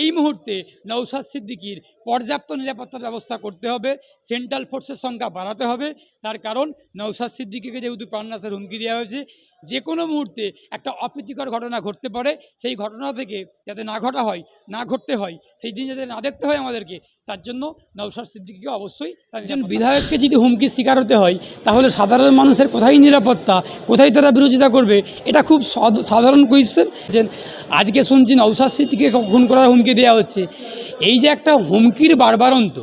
এই মুহূর্তে নৌসাদ সিদ্দিকির পর্যাপ্ত নিরাপত্তার ব্যবস্থা করতে হবে সেন্ট্রাল ফোর্সের সংখ্যা বাড়াতে হবে, তার কারণ নৌসাদ সিদ্দিকিকে যেহেতু প্রাণনাশের হুমকি দেওয়া হয়েছে, যে কোনো মুহূর্তে একটা অপ্রীতিকর ঘটনা ঘটতে পারে, সেই ঘটনা থেকে যাতে না ঘটা হয়, না ঘটতে হয়, সেই দিন যাতে না দেখতে হয় আমাদেরকে তার জন্য নৌসার সিদ্দিককে অবশ্যই একজন বিধায়ককে যদি হুমকির শিকার হতে হয় তাহলে সাধারণ মানুষের কোথায় নিরাপত্তা কোথায় তারা বিরোধিতা করবে এটা খুব সাধ- সাধারণ কোয়েশ্চেন যে আজকে শুনছি নৌসার সিদ্দিককে খুন করার হুমকি দেওয়া হচ্ছে। এই যে একটা হুমকির বারবারন্ত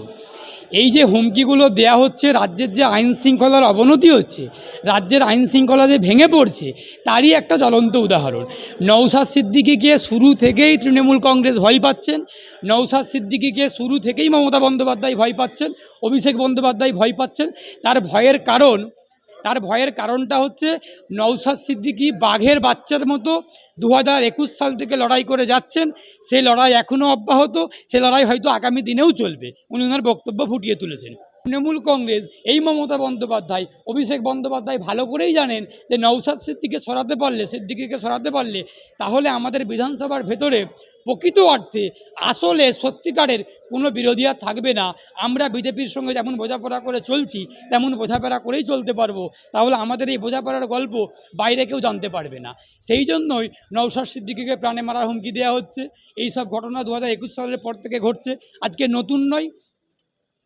এই যে হুমকিগুলো দেয়া হচ্ছে, রাজ্যের যে আইন শৃঙ্খলার অবনতি হচ্ছে, রাজ্যের আইন শৃঙ্খলা যে ভেঙে পড়ছে, তারই একটা জ্বলন্ত উদাহরণ। নৌসাদ সিদ্দিকিকে শুরু থেকেই তৃণমূল কংগ্রেস ভয় পাচ্ছেন নৌসাদ সিদ্দিকিকে শুরু থেকেই মমতা বন্দ্যোপাধ্যায় ভয় পাচ্ছেন, অভিষেক বন্দ্যোপাধ্যায় ভয় পাচ্ছেন। তার ভয়ের কারণ তার ভয়ের কারণটা হচ্ছে নৌসাদ সিদ্দিকি বাঘের বাচ্চার মতো দু একুশ সাল থেকে লড়াই করে যাচ্ছেন। সেই লড়াই এখনও অব্যাহত। সে লড়াই হয়তো আগামী দিনেও চলবে। উনি ওনার বক্তব্য ফুটিয়ে তুলেছেন। তৃণমূল কংগ্রেস, এই মমতা বন্দ্যোপাধ্যায়। অভিষেক বন্দ্যোপাধ্যায় ভালো করেই জানেন যে নৌসাদ সিদ্দিকে সরাতে পারলে, সিদ্দিকিকে সরাতে পারলে, তাহলে আমাদের বিধানসভার ভেতরে প্রকৃত অর্থে আসলে সত্যিকারের কোনো বিরোধী আর থাকবে না। আমরা বিজেপির সঙ্গে যেমন বোঝাপড়া করে চলছি, তেমন বোঝাপড়া করেই চলতে পারব। তাহলে আমাদের এই বোঝাপড়ার গল্প বাইরে কেউ জানতে পারবে না। সেই জন্যই নৌসাদ সিদ্দিকিকে প্রাণে মারার হুমকি দেওয়া হচ্ছে। এই সব ঘটনা দু হাজার একুশ সালের পর থেকে ঘটছে। আজকে নতুন নয়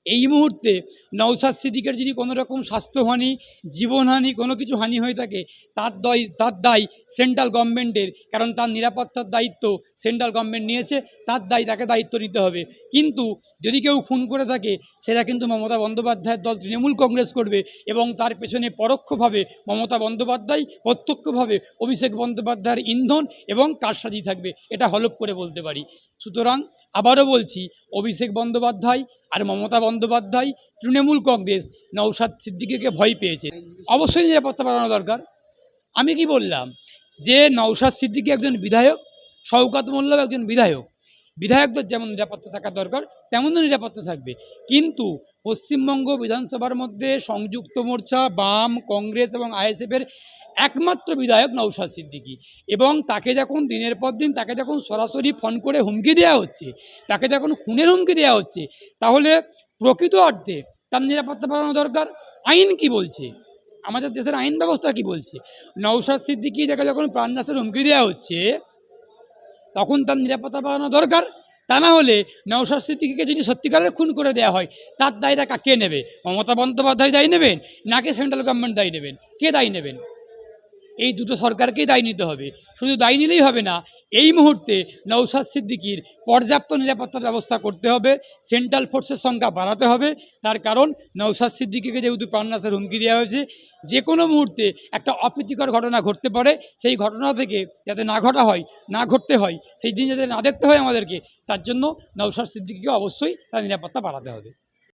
এই মুহূর্তে নৌসাদ সিদ্দিকের যদি কোনো রকম স্বাস্থ্যহানি জীবনহানি কোনো কিছু হানি হয়ে থাকে, তার দায় তার দায় সেন্ট্রাল গভর্নমেন্টের, কারণ তার নিরাপত্তার দায়িত্ব সেন্ট্রাল গভর্নমেন্ট নিয়েছে, তার দায় তাকে দায়িত্ব নিতে হবে। কিন্তু যদি কেউ খুন করে থাকে, সেটা কিন্তু মমতা বন্দ্যোপাধ্যায়ের দল তৃণমূল কংগ্রেস করবে এবং তার পেছনে পরোক্ষভাবে মমতা বন্দ্যোপাধ্যায়, প্রত্যক্ষভাবে অভিষেক বন্দ্যোপাধ্যায়ের ইন্ধন এবং কারসাজি থাকবে, এটা হলপ করে বলতে পারি। সুতরাং আবারও বলছি, অভিষেক বন্দ্যোপাধ্যায় আর মমতা বন্দ্যোপাধ্যায়, তৃণমূল কংগ্রেস নৌসাদ সিদ্দিকিকে ভয় পেয়েছে। অবশ্যই নিরাপত্তা বাড়ানো দরকার। আমি কি বললাম? যে নৌসাদ সিদ্দিকি একজন বিধায়ক, শওকাত মোল্লাও একজন বিধায়ক, বিধায়কদের যেমন নিরাপত্তা থাকা দরকার তেমনও নিরাপত্তা থাকবে। কিন্তু পশ্চিমবঙ্গ বিধানসভার মধ্যে সংযুক্ত মোর্চা, বাম, কংগ্রেস এবং আইএসএফের একমাত্র বিধায়ক নৌসাদ সিদ্দিকী। এবং তাকে যখন দিনের পর দিন, তাকে যখন সরাসরি ফোন করে হুমকি দেওয়া হচ্ছে, তাকে যখন খুনের হুমকি দেওয়া হচ্ছে, তাহলে প্রকৃত অর্থে তার নিরাপত্তা বাড়ানো দরকার। আইন কি বলছে? আমাদের দেশের আইন ব্যবস্থা কি বলছে? নৌসাদ সিদ্দিকী যাকে যখন প্রাণনাশের হুমকি দেওয়া হচ্ছে, তখন তার নিরাপত্তা বাড়ানো দরকার। তা না হলে নৌসাদ সিদ্দিকিকে যদি সত্যিকারের খুন করে দেওয়া হয়, তার দায়টা কে নেবে? মমতা বন্দ্যোপাধ্যায় দায়ী নেবেন নাকি সেন্ট্রাল গভর্নমেন্ট দায়ী নেবেন? কে দায়ী নেবেন? এই দুটো সরকারকেই দায়ী নিতে হবে। শুধু দায়ী নিলেই হবে না, এই মুহূর্তে নৌসাদ সিদ্দিকির পর্যাপ্ত নিরাপত্তার ব্যবস্থা করতে হবে সেন্ট্রাল ফোর্সের সংখ্যা বাড়াতে হবে। তার কারণ নৌসাদ সিদ্দিকিকে যেহেতু প্রাণনাশের হুমকি দেওয়া হয়েছে, যে কোনো মুহূর্তে একটা অপ্রীতিকর ঘটনা ঘটতে পারে, সেই ঘটনা থেকে যাতে না ঘটা হয়, না ঘটতে হয়, সেই দিন যাতে না দেখতে হয় আমাদেরকে, তার জন্য নৌসাদ সিদ্দিকিকে অবশ্যই তার নিরাপত্তা বাড়াতে হবে।